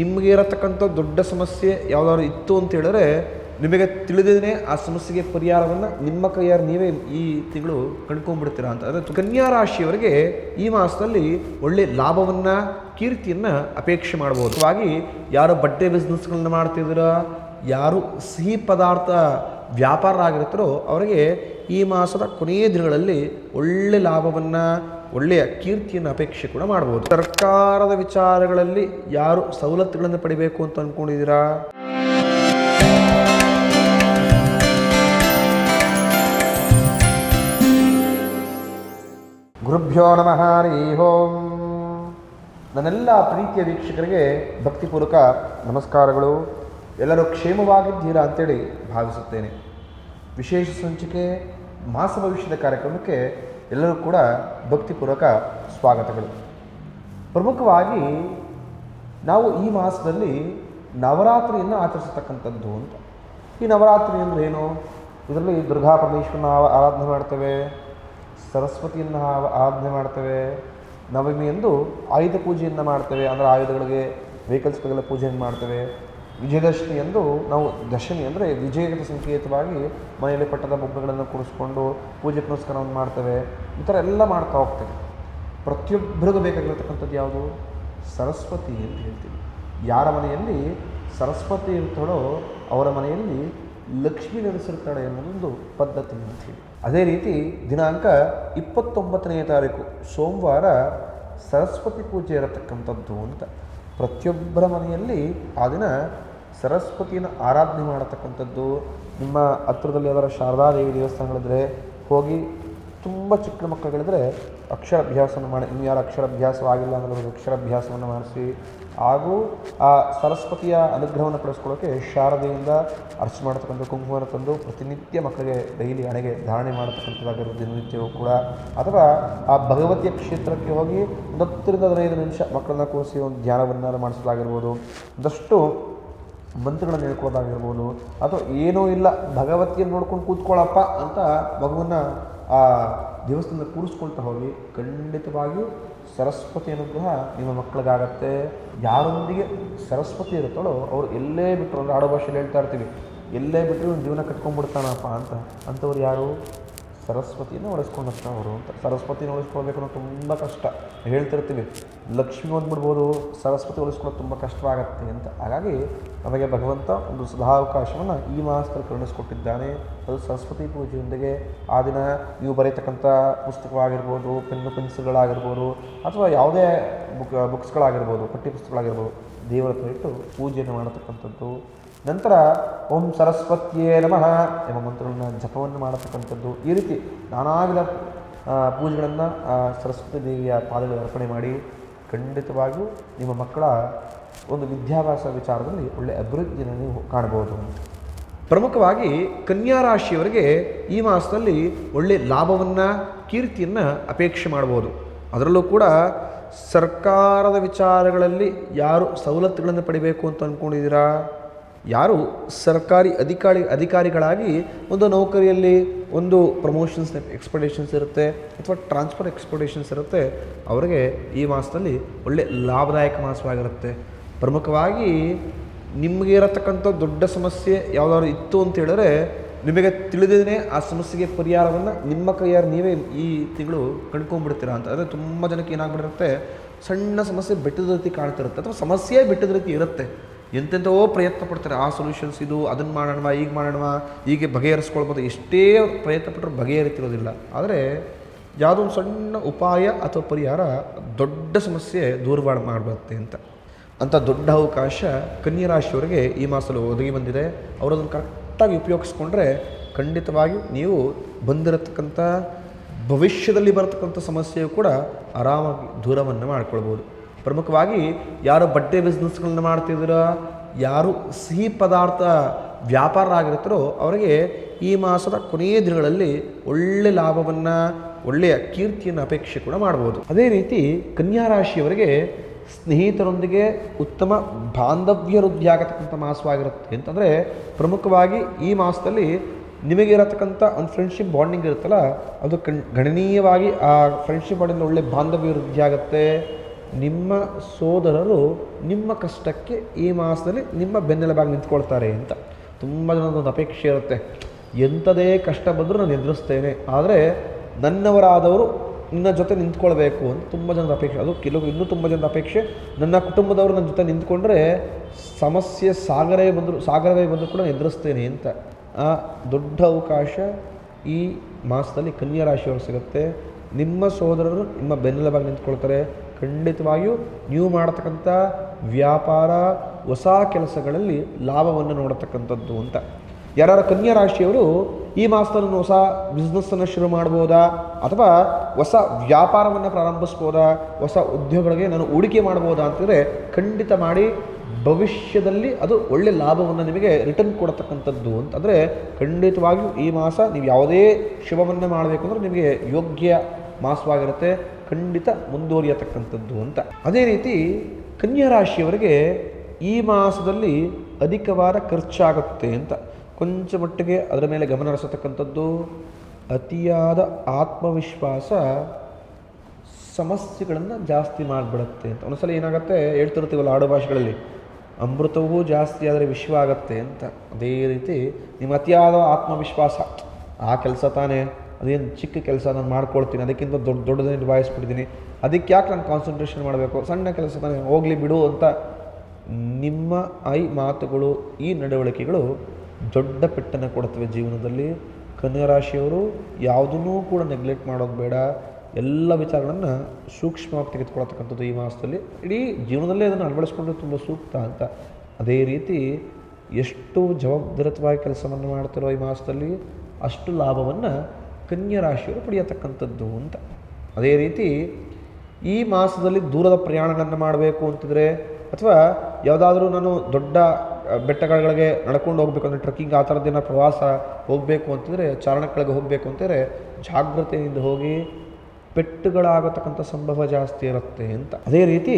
ನಿಮಗೆ ಇರತಕ್ಕಂಥ ದೊಡ್ಡ ಸಮಸ್ಯೆ ಯಾವುದಾದ್ರು ಇತ್ತು ಅಂತ ಹೇಳಿದ್ರೆ ನಿಮಗೆ ತಿಳಿದೇ ಆ ಸಮಸ್ಯೆಗೆ ಪರಿಹಾರವನ್ನು ನಿಮ್ಮ ಕೈಯಾರು ನೀವೇ ಈ ತಿಂಗಳು ಕಂಡ್ಕೊಂಡ್ಬಿಡ್ತೀರಾ ಅಂತ. ಅಂದರೆ ಕನ್ಯಾ ರಾಶಿಯವರಿಗೆ ಈ ಮಾಸದಲ್ಲಿ ಒಳ್ಳೆ ಲಾಭವನ್ನು, ಕೀರ್ತಿಯನ್ನು ಅಪೇಕ್ಷೆ ಮಾಡ್ಬೋದು. ಹಾಗಾಗಿ ಯಾರು ಬಟ್ಟೆ ಬಿಸ್ನೆಸ್ಗಳನ್ನ ಮಾಡ್ತಿದ್ದೀರಾ, ಯಾರು ಸಿಹಿ ಪದಾರ್ಥ ವ್ಯಾಪಾರ ಆಗಿರ್ತಾರೋ ಅವರಿಗೆ ಈ ಮಾಸದ ಕೊನೆಯ ದಿನಗಳಲ್ಲಿ ಒಳ್ಳೆ ಲಾಭವನ್ನು, ಒಳ್ಳೆಯ ಕೀರ್ತಿಯನ್ನು ಅಪೇಕ್ಷೆ ಕೂಡ ಮಾಡ್ಬೋದು. ಸರ್ಕಾರದ ವಿಚಾರಗಳಲ್ಲಿ ಯಾರು ಸವಲತ್ತುಗಳನ್ನು ಪಡಿಬೇಕು ಅಂತ ಅಂದ್ಕೊಂಡಿದ್ದೀರಾ ಗುರುಭ್ಯೋ ನಮಃ ಓಂ. ನನ್ನೆಲ್ಲ ಪ್ರೀತಿಯ ವೀಕ್ಷಕರಿಗೆ ಭಕ್ತಿಪೂರ್ವಕ ನಮಸ್ಕಾರಗಳು. ಎಲ್ಲರೂ ಕ್ಷೇಮವಾಗಿದ್ದೀರಾ ಅಂತೇಳಿ ಭಾವಿಸುತ್ತೇನೆ. ವಿಶೇಷ ಸಂಚಿಕೆ ಮಾಸ ಭವಿಷ್ಯದ ಕಾರ್ಯಕ್ರಮಕ್ಕೆ ಎಲ್ಲರೂ ಕೂಡ ಭಕ್ತಿಪೂರ್ವಕ ಸ್ವಾಗತಗಳು. ಪ್ರಮುಖವಾಗಿ ನಾವು ಈ ಮಾಸದಲ್ಲಿ ನವರಾತ್ರಿಯನ್ನು ಆಚರಿಸತಕ್ಕಂಥದ್ದು ಅಂತ. ಈ ನವರಾತ್ರಿ ಅಂದರೆ ಏನು? ಇದರಲ್ಲಿ ದುರ್ಗಾ ಪರಮೇಶ್ವರನ ಆರಾಧನೆ ಮಾಡ್ತೇವೆ, ಸರಸ್ವತಿಯನ್ನು ಆರಾಧನೆ ಮಾಡ್ತೇವೆ ನವಮಿಯಂದು ಆಯುಧ ಪೂಜೆಯನ್ನು ಮಾಡ್ತೇವೆ. ಅಂದರೆ ಆಯುಧಗಳಿಗೆ ವೆಹಿಕಲ್ಸ್ಗಳಿಗೆಲ್ಲ ಪೂಜೆಯನ್ನು ಮಾಡ್ತೇವೆ. ವಿಜಯದಶಮಿಯಂದು ನಾವು ದಶಮಿ ಅಂದರೆ ವಿಜಯದ ಸಂಕೇತವಾಗಿ ಮನೆಯಲ್ಲಿ ಪಟ್ಟದ ಬೊಬ್ಬೆಗಳನ್ನು ಕೂಡಿಸ್ಕೊಂಡು ಪೂಜೆ ಪುನಸ್ಕಾರವನ್ನು ಮಾಡ್ತೇವೆ. ಈ ಥರ ಎಲ್ಲ ಮಾಡ್ತಾ ಹೋಗ್ತೇವೆ. ಪ್ರತಿಯೊಬ್ಬರಿಗೂ ಬೇಕಾಗಿರತಕ್ಕಂಥದ್ದು ಯಾವುದು? ಸರಸ್ವತಿ ಅಂತ ಹೇಳ್ತೀವಿ. ಯಾರ ಮನೆಯಲ್ಲಿ? ಸರಸ್ವತಿ ಇರ್ತಾಳೋ ಅವರ ಮನೆಯಲ್ಲಿ ಲಕ್ಷ್ಮಿ ನೆಲೆಸಿರ್ತಾಳೆ ಅನ್ನೋದೊಂದು ಪದ್ಧತಿ ಅಂತ ಹೇಳಿ. ಅದೇ ರೀತಿ ದಿನಾಂಕ ಇಪ್ಪತ್ತೊಂಬತ್ತನೆಯ ತಾರೀಕು, ಸೋಮವಾರ ಸರಸ್ವತಿ ಪೂಜೆ ಇರತಕ್ಕಂಥದ್ದು ಅಂತ. ಪ್ರತಿಯೊಬ್ಬರ ಮನೆಯಲ್ಲಿ ಆ ದಿನ ಸರಸ್ವತಿಯನ್ನು ಆರಾಧನೆ ಮಾಡತಕ್ಕಂಥದ್ದು, ನಿಮ್ಮ ಹತ್ರದಲ್ಲಿ ಯಾವ್ದಾರ ಶಾರದಾದೇವಿ ದೇವಸ್ಥಾನಗಳಿದ್ರೆ ಹೋಗಿ ತುಂಬ ಚಿಕ್ಕ ಮಕ್ಕಳಿದ್ರೆ ಅಕ್ಷರಾಭ್ಯಾಸವನ್ನು ಮಾಡಿ, ಇನ್ನು ಯಾರು ಅಕ್ಷರಾಭ್ಯಾಸವಾಗಿಲ್ಲ ಅನ್ನೋದು ಅಕ್ಷರಾಭ್ಯಾಸವನ್ನು ಮಾಡಿಸಿ. ಹಾಗೂ ಆ ಸರಸ್ವತಿಯ ಅನುಗ್ರಹವನ್ನು ಪಡಿಸ್ಕೊಳ್ಳೋಕ್ಕೆ ಶಾರದೆಯಿಂದ ಅರ್ಚನೆ ಮಾಡತಕ್ಕಂಥ ಕುಂಕುಮವನ್ನು ತಂದು ಪ್ರತಿನಿತ್ಯ ಮಕ್ಕಳಿಗೆ ಡೈಲಿ ಹಣೆಗೆ ಧಾರಣೆ ಮಾಡತಕ್ಕಂಥದ್ದಾಗಿರೋ ದಿನನಿತ್ಯವೂ ಕೂಡ. ಅಥವಾ ಆ ಭಗವತಿಯ ಕ್ಷೇತ್ರಕ್ಕೆ ಹೋಗಿ ಒಂದು ಹತ್ತರಿಂದ ಹದಿನೈದು ನಿಮಿಷ ಮಕ್ಕಳನ್ನ ಕೂರಿಸಿ ಒಂದು ಧ್ಯಾನವನ್ನು ಮಾಡಿಸಲಾಗಿರ್ಬೋದು. ಒಂದಷ್ಟು ಮಂತ್ರಗಳನ್ನು ಹೇಳ್ಕೊಳ್ಳೋದಾಗಿರ್ಬೋದು ಅಥವಾ ಏನೂ ಇಲ್ಲ ಭಗವತಿಯನ್ನು ನೋಡ್ಕೊಂಡು ಕೂತ್ಕೊಳ್ಳಪ್ಪ ಅಂತ ಮಗುವನ್ನು ಆ ದೇವಸ್ಥಾನ ಕೂರಿಸ್ಕೊಳ್ತಾ ಹೋಗಿ ಖಂಡಿತವಾಗಿಯೂ ಸರಸ್ವತಿ ಅನುಗ್ರಹ ನಿಮ್ಮ ಮಕ್ಕಳಿಗಾಗತ್ತೆ. ಯಾರೊಂದಿಗೆ ಸರಸ್ವತಿ ಇರುತ್ತಾಳೋ ಅವರು ಎಲ್ಲೇ ಬಿಟ್ಟರು ಅಂದರೆ ಆಡೋ ಭಾಷೆಯಲ್ಲಿ ಹೇಳ್ತಾ ಇರ್ತೀವಿ, ಎಲ್ಲೇ ಬಿಟ್ಟರು ಜೀವನ ಕಟ್ಕೊಂಡ್ಬಿಡ್ತಾನಪ್ಪ ಅಂತ. ಅಂಥವ್ರು ಯಾರು? ಸರಸ್ವತಿಯನ್ನು ಉಳಿಸ್ಕೊಂಡಂಥ ಅವರು ಅಂತ. ಸರಸ್ವತಿನ ಉಳಿಸ್ಕೊಳ್ಬೇಕು ಅನ್ನೋದು ತುಂಬ ಕಷ್ಟ. ಹೇಳ್ತಿರ್ತೀವಿ, ಲಕ್ಷ್ಮಿ ಬಂದ್ಬಿಡ್ಬೋದು ಸರಸ್ವತಿ ಉಳಿಸ್ಕೊಳ್ಳೋದು ತುಂಬ ಕಷ್ಟವಾಗತ್ತೆ ಅಂತ. ಹಾಗಾಗಿ ನಮಗೆ ಭಗವಂತ ಒಂದು ಸದಾವಕಾಶವನ್ನು ಈ ಮಾಸದಲ್ಲಿ ಕರುಣಿಸ್ಕೊಟ್ಟಿದ್ದಾನೆ. ಅದು ಸರಸ್ವತಿ ಪೂಜೆಯೊಂದಿಗೆ ಆ ದಿನ ನೀವು ಬರೀತಕ್ಕಂಥ ಪುಸ್ತಕವಾಗಿರ್ಬೋದು, ಪೆನ್ನು ಪೆನ್ಸಿಲ್ಗಳಾಗಿರ್ಬೋದು, ಅಥವಾ ಯಾವುದೇ ಬುಕ್, ಬುಕ್ಸ್ಗಳಾಗಿರ್ಬೋದು ಪಠ್ಯ ಪುಸ್ತಕಗಳಾಗಿರ್ಬೋದು ದೇವರ ಇಟ್ಟು ಪೂಜೆಯನ್ನು ಮಾಡತಕ್ಕಂಥದ್ದು ನಂತರ ಓಂ ಸರಸ್ವತಿಯೇ ನಮಃ ಎಂಬ ಮಂತ್ರಗಳನ್ನ ಜಪವನ್ನು ಮಾಡತಕ್ಕಂಥದ್ದು. ಈ ರೀತಿ ನಾನಾ ವಿಧ ಪೂಜೆಗಳನ್ನು ಸರಸ್ವತಿ ದೇವಿಯ ಪಾದಗಳಿಗೆ ಅರ್ಪಣೆ ಮಾಡಿ ಖಂಡಿತವಾಗಿಯೂ ನಿಮ್ಮ ಮಕ್ಕಳ ಒಂದು ವಿದ್ಯಾಭ್ಯಾಸ ವಿಚಾರದಲ್ಲಿ ಒಳ್ಳೆಯ ಅಭಿವೃದ್ಧಿಯನ್ನು ನೀವು ಕಾಣಬಹುದು. ಪ್ರಮುಖವಾಗಿ ಕನ್ಯಾ ರಾಶಿಯವರಿಗೆ ಈ ಮಾಸದಲ್ಲಿ ಒಳ್ಳೆಯ ಲಾಭವನ್ನು, ಕೀರ್ತಿಯನ್ನು ಅಪೇಕ್ಷೆ ಮಾಡ್ಬೋದು ಅದರಲ್ಲೂ ಕೂಡ ಸರ್ಕಾರದ ವಿಚಾರಗಳಲ್ಲಿ ಯಾರು ಸವಲತ್ತುಗಳನ್ನು ಪಡಿಬೇಕು ಅಂತ ಅಂದ್ಕೊಂಡಿದ್ದೀರಾ ಯಾರು ಸರ್ಕಾರಿ ಅಧಿಕಾರಿ ಅಧಿಕಾರಿಗಳಾಗಿ ಒಂದು ನೌಕರಿಯಲ್ಲಿ ಒಂದು ಪ್ರಮೋಷನ್ಸ್ ಎಕ್ಸ್ಪೆಕ್ಟೇಷನ್ಸ್ ಇರುತ್ತೆ ಅಥವಾ ಟ್ರಾನ್ಸ್ಫರ್ ಎಕ್ಸ್ಪೆಕ್ಟೇಷನ್ಸ್ ಇರುತ್ತೆ, ಅವರಿಗೆ ಈ ಮಾಸದಲ್ಲಿ ಒಳ್ಳೆ ಲಾಭದಾಯಕ ಮಾಸವಾಗಿರುತ್ತೆ. ಪ್ರಮುಖವಾಗಿ ನಿಮಗೆ ಇರತಕ್ಕಂಥ ದೊಡ್ಡ ಸಮಸ್ಯೆ ಯಾವುದಾದ್ರು ಇತ್ತು ಅಂತ ಹೇಳಿದ್ರೆ ನಿಮಗೆ ತಿಳಿದೇ ಆ ಸಮಸ್ಯೆಗೆ ಪರಿಹಾರವನ್ನು ನಿಮ್ಮ ಕೈಯಾರು ನೀವೇ ಈ ತಿಂಗಳು ಕಂಡ್ಕೊಂಡ್ಬಿಡ್ತೀರಾ ಅಂತ. ಅಂದರೆ ತುಂಬ ಜನಕ್ಕೆ ಏನಾಗ್ಬಿಟ್ಟಿರುತ್ತೆ, ಸಣ್ಣ ಸಮಸ್ಯೆ ಬೆಟ್ಟದ ರೀತಿ ಕಾಣ್ತಿರುತ್ತೆ ಅಥವಾ ಸಮಸ್ಯೆ ಬೆಟ್ಟದ ರೀತಿ ಇರುತ್ತೆ. ಎಂತೆಂಥವೋ ಪ್ರಯತ್ನ ಪಡ್ತಾರೆ, ಆ ಸೊಲ್ಯೂಷನ್ಸ್ ಇದು ಅದನ್ನು ಮಾಡೋಣವಾ ಈಗ ಮಾಡೋಣವಾ, ಹೀಗೆ ಬಗೆಹರಿಸ್ಕೊಳ್ಬೋದು, ಎಷ್ಟೇ ಪ್ರಯತ್ನ ಪಟ್ಟರು ಬಗೆಹರಿತಿರೋದಿಲ್ಲ. ಆದರೆ ಯಾವುದೋ ಒಂದು ಸಣ್ಣ ಉಪಾಯ ಅಥವಾ ಪರಿಹಾರ ದೊಡ್ಡ ಸಮಸ್ಯೆ ದೂರ ಮಾಡಬಾರ್ದೆ ಅಂತ. ಅಂಥ ದೊಡ್ಡ ಅವಕಾಶ ಕನ್ಯಾ ರಾಶಿಯವರಿಗೆ ಈ ಮಾಸಲು ಒದಗಿ ಬಂದಿದೆ. ಅವರು ಅದನ್ನು ಕರೆಕ್ಟಾಗಿ ಉಪಯೋಗಿಸ್ಕೊಂಡ್ರೆ ಖಂಡಿತವಾಗಿಯೂ ನೀವು ಬಂದಿರತಕ್ಕಂಥ ಭವಿಷ್ಯದಲ್ಲಿ ಬರತಕ್ಕಂಥ ಸಮಸ್ಯೆಯು ಕೂಡ ಆರಾಮಾಗಿ ದೂರವನ್ನು ಮಾಡ್ಕೊಳ್ಬೋದು. ಪ್ರಮುಖವಾಗಿ ಯಾರು ಬಟ್ಟೆ ಬಿಸ್ನೆಸ್ಗಳನ್ನ ಮಾಡ್ತಿದ್ದೀರೋ ಯಾರು ಸಿಹಿ ಪದಾರ್ಥ ವ್ಯಾಪಾರ ಆಗಿರ್ತಾರೋ ಅವರಿಗೆ ಈ ಮಾಸದ ಕೊನೆಯ ದಿನಗಳಲ್ಲಿ ಒಳ್ಳೆ ಲಾಭವನ್ನು, ಒಳ್ಳೆಯ ಕೀರ್ತಿಯನ್ನು ಅಪೇಕ್ಷೆ ಕೂಡ ಮಾಡ್ಬೋದು. ಅದೇ ರೀತಿ ಕನ್ಯಾ ರಾಶಿಯವರಿಗೆ ಸ್ನೇಹಿತರೊಂದಿಗೆ ಉತ್ತಮ ಬಾಂಧವ್ಯ ವೃದ್ಧಿ ಆಗತಕ್ಕಂಥ ಮಾಸವಾಗಿರುತ್ತೆ. ಅಂತಂದರೆ ಪ್ರಮುಖವಾಗಿ ಈ ಮಾಸದಲ್ಲಿ ನಿಮಗೆ ಇರತಕ್ಕಂಥ ಒಂದು ಫ್ರೆಂಡ್ಶಿಪ್ ಬಾಂಡಿಂಗ್ ಇರುತ್ತಲ್ಲ, ಅದು ಕಣ್, ಗಣನೀಯವಾಗಿ ಆ ಫ್ರೆಂಡ್ಶಿಪ್ ಬಾಂಡಿಂದ ಒಳ್ಳೆ ಬಾಂಧವ್ಯ ವೃದ್ಧಿ ಆಗುತ್ತೆ. ನಿಮ್ಮ ಸೋದರರು ನಿಮ್ಮ ಕಷ್ಟಕ್ಕೆ ಈ ಮಾಸದಲ್ಲಿ ನಿಮ್ಮ ಬೆನ್ನೆಲುಬಾಗಿ ನಿಂತ್ಕೊಳ್ತಾರೆ ಅಂತ. ತುಂಬ ಜನದೊಂದು ಅಪೇಕ್ಷೆ ಇರುತ್ತೆ. ಎಂಥದೇ ಕಷ್ಟ ಬಂದರೂ ನಾನು ಎದುರಿಸ್ತೇನೆ. ಆದರೆ ನನ್ನವರಾದವರು ನಿನ್ನ ಜೊತೆ ನಿಂತ್ಕೊಳ್ಬೇಕು ಅಂತ ತುಂಬ ಜನದ ಅಪೇಕ್ಷೆ. ಅದು ಕೆಲವು ಇನ್ನೂ ತುಂಬ ಜನದ ಅಪೇಕ್ಷೆ. ನನ್ನ ಕುಟುಂಬದವರು ನನ್ನ ಜೊತೆ ನಿಂತ್ಕೊಂಡ್ರೆ ಸಮಸ್ಯೆ ಸಾಗರವೇ ಬಂದರೂ ಸಾಗರವೇ ಬಂದರೂ ಕೂಡ ಎದುರಿಸ್ತೇನೆ ಅಂತ. ಆ ದೊಡ್ಡ ಅವಕಾಶ ಈ ಮಾಸದಲ್ಲಿ ಕನ್ಯಾ ರಾಶಿಯವರು ಸಿಗುತ್ತೆ. ನಿಮ್ಮ ಸೋದರರು ನಿಮ್ಮ ಬೆನ್ನೆಲುಬಾಗಿ ನಿಂತ್ಕೊಳ್ತಾರೆ. ಖಂಡಿತವಾಗಿಯೂ ನೀವು ಮಾಡತಕ್ಕಂಥ ವ್ಯಾಪಾರ, ಹೊಸ ಕೆಲಸಗಳಲ್ಲಿ ಲಾಭವನ್ನು ನೋಡತಕ್ಕಂಥದ್ದು ಅಂತ. ಯಾರು ಕನ್ಯಾ ರಾಶಿಯವರು ಈ ಮಾಸದಲ್ಲಿ ಹೊಸ ಬಿಸ್ನೆಸ್ಸನ್ನು ಶುರು ಮಾಡ್ಬೋದಾ ಅಥವಾ ಹೊಸ ವ್ಯಾಪಾರವನ್ನು ಪ್ರಾರಂಭಿಸ್ಬೋದಾ ಹೊಸ ಉದ್ಯೋಗಗಳಿಗೆ ನಾನು ಹೂಡಿಕೆ ಮಾಡ್ಬೋದಾ ಅಂತಂದರೆ ಖಂಡಿತ ಮಾಡಿ ಭವಿಷ್ಯದಲ್ಲಿ ಅದು ಒಳ್ಳೆ ಲಾಭವನ್ನು ನಿಮಗೆ ರಿಟರ್ನ್ ಕೊಡತಕ್ಕಂಥದ್ದು ಅಂತಂದರೆ ಖಂಡಿತವಾಗಿಯೂ ಈ ಮಾಸ ನೀವು ಯಾವುದೇ ಶುಭವನ್ನು ಮಾಡಬೇಕು ಅಂದರೆ ನಿಮಗೆ ಯೋಗ್ಯ ಮಾಸವಾಗಿರುತ್ತೆ. ಖಂಡಿತ ಮುಂದುವರಿಯತಕ್ಕಂಥದ್ದು ಅಂತ. ಅದೇ ರೀತಿ ಕನ್ಯಾ ರಾಶಿಯವರಿಗೆ ಈ ಮಾಸದಲ್ಲಿ ಅಧಿಕವಾದ ಖರ್ಚಾಗುತ್ತೆ ಅಂತ. ಕೊಂಚ ಮಟ್ಟಿಗೆ ಅದರ ಮೇಲೆ ಗಮನ ಹರಿಸತಕ್ಕಂಥದ್ದು, ಅತಿಯಾದ ಆತ್ಮವಿಶ್ವಾಸ ಸಮಸ್ಯೆಗಳನ್ನು ಜಾಸ್ತಿ ಮಾಡಿಬಿಡುತ್ತೆ ಅಂತ. ಒಂದ್ಸಲ ಏನಾಗುತ್ತೆ, ಹೇಳ್ತಿರ್ತೀವಲ್ಲ ಆಡು ಭಾಷೆಗಳಲ್ಲಿ, ಅಮೃತವೂ ಜಾಸ್ತಿ ಆದರೆ ವಿಶ್ವ ಆಗತ್ತೆ ಅಂತ. ಅದೇ ರೀತಿ ನಿಮ್ಮ ಅತಿಯಾದ ಆತ್ಮವಿಶ್ವಾಸ, ಆ ಕೆಲಸ ತಾನೇ. ಅದೇನು ಚಿಕ್ಕ ಕೆಲಸ ನಾನು ಮಾಡ್ಕೊಳ್ತೀನಿ, ಅದಕ್ಕಿಂತ ದೊಡ್ಡ ದೊಡ್ಡದ ನಿಭಾಯಿಸ್ಬಿಡ್ತೀನಿ ಅದಕ್ಕೆ ಯಾಕೆ ನಾನು ಕಾನ್ಸಂಟ್ರೇಷನ್ ಮಾಡಬೇಕು? ಸಣ್ಣ ಕೆಲಸ ನನಗೆ ಹೋಗಲಿ ಬಿಡು ಅಂತ ನಿಮ್ಮ ಐ ಮಾತುಗಳು, ಈ ನಡವಳಿಕೆಗಳು ದೊಡ್ಡ ಪೆಟ್ಟನ್ನು ಕೊಡುತ್ತವೆ ಜೀವನದಲ್ಲಿ. ಕನ್ಯರಾಶಿಯವರು ಯಾವುದನ್ನೂ ಕೂಡ ನೆಗ್ಲೆಕ್ಟ್ ಮಾಡೋದು ಬೇಡ. ಎಲ್ಲ ವಿಚಾರಗಳನ್ನು ಸೂಕ್ಷ್ಮವಾಗಿ ತೆಗೆದುಕೊಳ್ತಕ್ಕಂಥದ್ದು ಈ ಮಾಸದಲ್ಲಿ. ಇಡೀ ಜೀವನದಲ್ಲೇ ಅದನ್ನು ಅಳವಡಿಸ್ಕೊಂಡ್ರೆ ತುಂಬ ಸೂಕ್ತ ಅಂತ. ಅದೇ ರೀತಿ ಎಷ್ಟು ಜವಾಬ್ದಾರಿತವಾಗಿ ಕೆಲಸವನ್ನು ಮಾಡ್ತಿರೋ ಈ ಮಾಸದಲ್ಲಿ ಅಷ್ಟು ಲಾಭವನ್ನು ಕನ್ಯಾ ರಾಶಿಯವರು ಪಡೆಯತಕ್ಕಂಥದ್ದು ಅಂತ. ಅದೇ ರೀತಿ ಈ ಮಾಸದಲ್ಲಿ ದೂರದ ಪ್ರಯಾಣಗಳನ್ನು ಮಾಡಬೇಕು ಅಂತಿದ್ರೆ, ಅಥವಾ ಯಾವುದಾದ್ರೂ ನಾನು ದೊಡ್ಡ ಬೆಟ್ಟಗಳಿಗೆ ನಡ್ಕೊಂಡು ಹೋಗ್ಬೇಕು ಅಂದರೆ ಟ್ರೆಕ್ಕಿಂಗ್ ಆ ಥರದ್ದೇನೋ ಪ್ರವಾಸ ಹೋಗಬೇಕು ಅಂತಂದರೆ ಚಾರಣಗಳಿಗೆ ಹೋಗಬೇಕು ಅಂತಂದರೆ ಜಾಗ್ರತೆಯಿಂದ ಹೋಗಿ ಪೆಟ್ಟುಗಳಾಗತಕ್ಕಂಥ ಸಂಭವ ಜಾಸ್ತಿ ಇರುತ್ತೆ ಅಂತ. ಅದೇ ರೀತಿ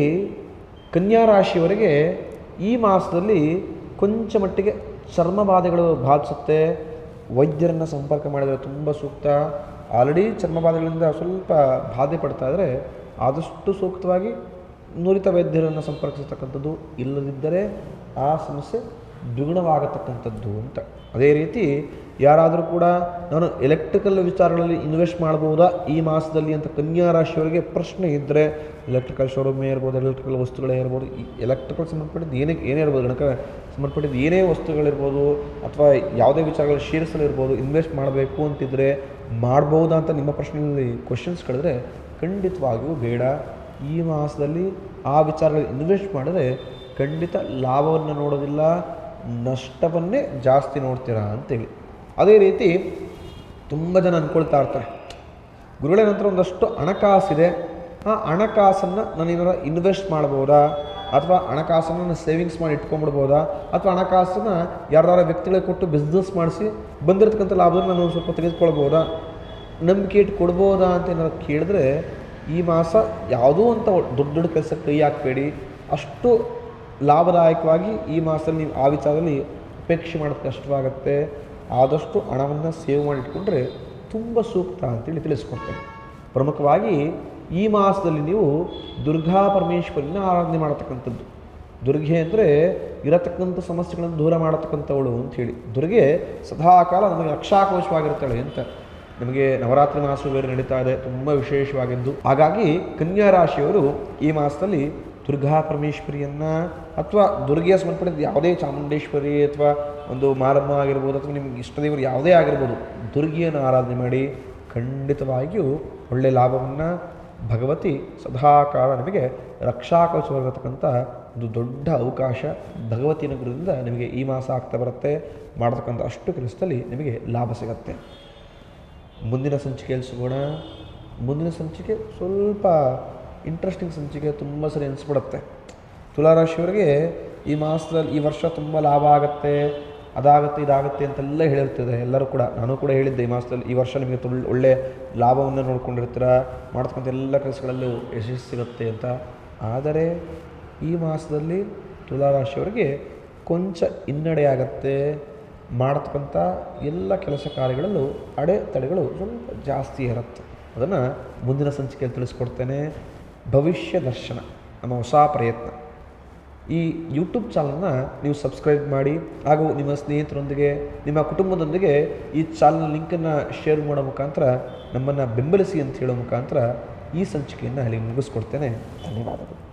ಕನ್ಯಾ ರಾಶಿಯವರಿಗೆ ಈ ಮಾಸದಲ್ಲಿ ಕೊಂಚ ಮಟ್ಟಿಗೆ ಚರ್ಮ ಬಾಧೆಗಳು ಬಾಧಿಸುತ್ತೆ ವೈದ್ಯರನ್ನು ಸಂಪರ್ಕ ಮಾಡಿದರೆ ತುಂಬ ಸೂಕ್ತ. ಆಲ್ರೆಡಿ ಚರ್ಮ ಬಾಧೆಗಳಿಂದ ಸ್ವಲ್ಪ ಬಾಧೆ ಪಡ್ತಾ ಇದ್ದರೆ ಆದಷ್ಟು ಸೂಕ್ತವಾಗಿ ನುರಿತ ವೈದ್ಯರನ್ನು ಸಂಪರ್ಕಿಸತಕ್ಕಂಥದ್ದು ಇಲ್ಲದಿದ್ದರೆ ಆ ಸಮಸ್ಯೆ ದ್ವಿಗುಣವಾಗತಕ್ಕಂಥದ್ದು ಅಂತ. ಅದೇ ರೀತಿ ಯಾರಾದರೂ ಕೂಡ ನಾನು ಎಲೆಕ್ಟ್ರಿಕಲ್ ವಿಚಾರಗಳಲ್ಲಿ ಇನ್ವೆಸ್ಟ್ ಮಾಡ್ಬೋದಾ ಈ ಮಾಸದಲ್ಲಿ ಅಂತ ಕನ್ಯಾ ರಾಶಿಯವರಿಗೆ ಪ್ರಶ್ನೆ ಇದ್ದರೆ ಎಲೆಕ್ಟ್ರಿಕಲ್ ಶೋರೂಮೇ ಇರ್ಬೋದು ಎಲೆಕ್ಟ್ರಿಕಲ್ ವಸ್ತುಗಳೇ ಇರ್ಬೋದು ಈ ಎಲೆಕ್ಟ್ರಿಕಲ್ ಸಂಬಂಧಪಟ್ಟಿದ್ದು ಏನೇ ಏನೇ ಇರ್ಬೋದು ಗಣಕ ಸಂಬಂಧಪಟ್ಟಿದ್ದು ಏನೇ ವಸ್ತುಗಳಿರ್ಬೋದು ಅಥವಾ ಯಾವುದೇ ವಿಚಾರಗಳು ಶೇರ್ಸಲ್ಲಿರ್ಬೋದು ಇನ್ವೆಸ್ಟ್ ಮಾಡಬೇಕು ಅಂತಿದ್ರೆ ಮಾಡ್ಬೋದಾ ಅಂತ ನಿಮ್ಮ ಪ್ರಶ್ನೆಯಲ್ಲಿ ಕ್ವಶನ್ಸ್ ಕೇಳಿದ್ರೆ ಖಂಡಿತವಾಗಿಯೂ ಬೇಡ. ಈ ಮಾಸದಲ್ಲಿ ಆ ವಿಚಾರಗಳು ಇನ್ವೆಸ್ಟ್ ಮಾಡಿದ್ರೆ ಖಂಡಿತ ಲಾಭವನ್ನು ನೋಡೋದಿಲ್ಲ, ನಷ್ಟವನ್ನೇ ಜಾಸ್ತಿ ನೋಡ್ತೀರಾ ಅಂತೇಳಿ. ಅದೇ ರೀತಿ ತುಂಬ ಜನ ಅಂದ್ಕೊಳ್ತಾ ಇರ್ತಾರೆ, ಗುರುಗಳ ನಂತರ ಒಂದಷ್ಟು ಹಣಕಾಸಿದೆ. ಆ ಹಣಕಾಸನ್ನು ನಾನು ಇನ್ವೆಸ್ಟ್ ಮಾಡ್ಬೋದಾ? ಅಥವಾ ಹಣಕಾಸನ್ನು ಸೇವಿಂಗ್ಸ್ ಮಾಡಿ ಇಟ್ಕೊಂಡ್ಬಿಡ್ಬೋದಾ? ಅಥವಾ ಹಣಕಾಸನ್ನು ಯಾರ್ದಾರ ವ್ಯಕ್ತಿಗಳಿಗೆ ಕೊಟ್ಟು ಬಿಸ್ನೆಸ್ ಮಾಡಿಸಿ ಬಂದಿರತಕ್ಕಂಥ ಲಾಭವನ್ನು ನಾನು ಸ್ವಲ್ಪ ತೆಗೆದುಕೊಳ್ಬೋದಾ? ನಂಬಿಕೆ ಇಟ್ಟು ಕೊಡ್ಬೋದಾ ಅಂತ ಏನಾದ್ರು ಕೇಳಿದ್ರೆ ಈ ಮಾಸ ಯಾವುದೋ ಅಂತ ದೊಡ್ಡ ದೊಡ್ಡ ಕೆಲಸ ಕೈ ಹಾಕಬೇಡಿ. ಅಷ್ಟು ಲಾಭದಾಯಕವಾಗಿ ಈ ಮಾಸದಲ್ಲಿ ನೀವು ಆ ವಿಚಾರದಲ್ಲಿ ಅಪೇಕ್ಷೆ ಮಾಡೋದು ಕಷ್ಟವಾಗುತ್ತೆ. ಆದಷ್ಟು ಹಣವನ್ನು ಸೇವ್ ಮಾಡಿ ಇಟ್ಕೊಂಡ್ರೆ ತುಂಬ ಸೂಕ್ತ ಅಂತೇಳಿ ತಿಳಿಸ್ಕೊಡ್ತೇನೆ. ಪ್ರಮುಖವಾಗಿ ಈ ಮಾಸದಲ್ಲಿ ನೀವು ದುರ್ಗಾ ಪರಮೇಶ್ವರಿನ ಆರಾಧನೆ ಮಾಡತಕ್ಕಂಥದ್ದು. ದುರ್ಗೆ ಅಂದರೆ ಇರತಕ್ಕಂಥ ಸಮಸ್ಯೆಗಳನ್ನು ದೂರ ಮಾಡತಕ್ಕಂಥವಳು ಅಂಥೇಳಿ ದುರ್ಗೆ ಸದಾಕಾಲ ನಮಗೆ ಅಕ್ಷಾಕೋಶವಾಗಿರ್ತಾಳೆ ಅಂತ. ನಮಗೆ ನವರಾತ್ರಿ ಮಾಸ ಬೇರೆ ನಡೀತಾ ಇದೆ, ತುಂಬ ವಿಶೇಷವಾಗಿದ್ದು. ಹಾಗಾಗಿ ಕನ್ಯಾ ರಾಶಿಯವರು ಈ ಮಾಸದಲ್ಲಿ ದುರ್ಗಾ ಪರಮೇಶ್ವರಿಯನ್ನು ಅಥವಾ ದುರ್ಗೆಯ ಸಮರ್ಪಣೆ ಯಾವುದೇ ಚಾಮುಂಡೇಶ್ವರಿ ಅಥವಾ ಒಂದು ಮಾರಮ್ಮ ಆಗಿರ್ಬೋದು ಅಥವಾ ನಿಮಗೆ ಇಷ್ಟ ದೇವರು ಯಾವುದೇ ಆಗಿರ್ಬೋದು, ದುರ್ಗೆಯನ್ನು ಆರಾಧನೆ ಮಾಡಿ ಖಂಡಿತವಾಗಿಯೂ ಒಳ್ಳೆಯ ಲಾಭವನ್ನು ಭಗವತಿ ಸದಾಕಾಲ ನಿಮಗೆ ರಕ್ಷಾಕವಚವಾಗಿರತಕ್ಕಂಥ ಒಂದು ದೊಡ್ಡ ಅವಕಾಶ ಭಗವತಿ ಅನುಗ್ರಹದಿಂದ ನಿಮಗೆ ಈ ಮಾಸ ಆಗ್ತಾ ಬರುತ್ತೆ, ಮಾಡತಕ್ಕಂಥ ಅಷ್ಟು ಕೆಲಸದಲ್ಲಿ ನಿಮಗೆ ಲಾಭ ಸಿಗತ್ತೆ. ಮುಂದಿನ ಸಂಚಿಕೆಯಲ್ಲಿ ಸಿಗೋಣ ಮುಂದಿನ ಸಂಚಿಕೆ ಸ್ವಲ್ಪ ಇಂಟ್ರೆಸ್ಟಿಂಗ್ ಸಂಚಿಕೆ ತುಂಬ ಸರಿ ಅನಿಸ್ಬಿಡುತ್ತೆ. ತುಲಾರಾಶಿಯವರಿಗೆ ಈ ಮಾಸದಲ್ಲಿ ಈ ವರ್ಷ ತುಂಬ ಲಾಭ ಆಗುತ್ತೆ. ಅದಾಗುತ್ತೆ, ಇದಾಗುತ್ತೆ ಅಂತೆಲ್ಲ ಹೇಳಿರ್ತದೆ. ಎಲ್ಲರೂ ಕೂಡ, ನಾನು ಕೂಡ ಹೇಳಿದ್ದೆ ಈ ಮಾಸದಲ್ಲಿ ಈ ವರ್ಷ ನಿಮಗೆ ತುಳ್, ಒಳ್ಳೆ ಲಾಭವನ್ನು ನೋಡ್ಕೊಂಡಿರ್ತೀರ, ಮಾಡ್ತಕ್ಕಂಥ ಎಲ್ಲ ಕೆಲಸಗಳಲ್ಲೂ ಯಶಸ್ಸು ಸಿಗುತ್ತೆ ಅಂತ. ಆದರೆ ಈ ಮಾಸದಲ್ಲಿ ತುಲಾರಾಶಿಯವರಿಗೆ ಕೊಂಚ ಹಿನ್ನಡೆ ಆಗತ್ತೆ ಮಾಡತಕ್ಕಂಥ ಎಲ್ಲ ಕೆಲಸ ಕಾರ್ಯಗಳಲ್ಲೂ ಅಡೆತಡೆಗಳು ಸ್ವಲ್ಪ ಜಾಸ್ತಿ ಇರುತ್ತೆ. ಅದನ್ನು ಮುಂದಿನ ಸಂಚಿಕೆಯಲ್ಲಿ ತಿಳಿಸ್ಕೊಡ್ತೇನೆ. ಭವಿಷ್ಯ ದರ್ಶನ, ನಮ್ಮ ಹೊಸ ಪ್ರಯತ್ನ. ಈ ಯೂಟ್ಯೂಬ್ ಚಾನಲ್ನ ನೀವು ಸಬ್ಸ್ಕ್ರೈಬ್ ಮಾಡಿ, ಹಾಗೂ ನಿಮ್ಮ ಸ್ನೇಹಿತರೊಂದಿಗೆ, ನಿಮ್ಮ ಕುಟುಂಬದೊಂದಿಗೆ ಈ ಚಾನಲ್ ಲಿಂಕನ್ನು ಶೇರ್ ಮಾಡೋ ಮುಖಾಂತರ ನಮ್ಮನ್ನು ಬೆಂಬಲಿಸಿ ಅಂತ ಹೇಳೋ ಮುಖಾಂತರ ಈ ಸಂಚಿಕೆಯನ್ನು ಅಲ್ಲಿ ಮುಗಿಸ್ಕೊಡ್ತೇನೆ. ಧನ್ಯವಾದಗಳು.